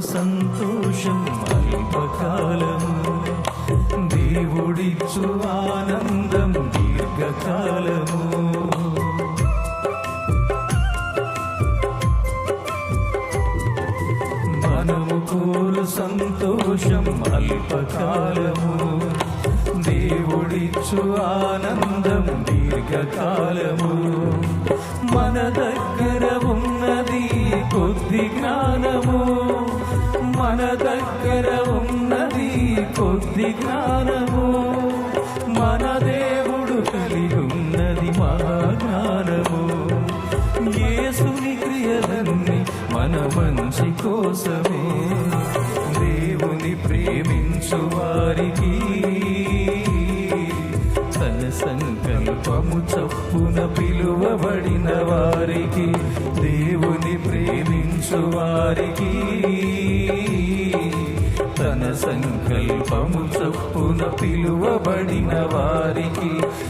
సంతోషం అల్పకాలము దేవుడిచ్చు ఆనందం దీర్ఘకాలము. మనము కోరు సంతోషం అల్పకాలము. దేవుడిచ్చు ఆనందం దీర్ఘకాలము. మన దగ్గర ఉన్నది కొద్ది జ్ఞానము. మన దగ్గర ఉన్నది కొద్ది జ్ఞానము. మన దేవుడు కలిగి ఉన్నది మహాజ్ఞానము. యేసుని క్రియలన్నీ మన మంచి కోసమే. దేవుని ప్రేమించు వారికి తన సంకల్పము చప్పున పిలువబడిన వారికి దేవుని ప్రేమించు వారికి సంకల్పము చొప్పున పిలువబడిన వారికి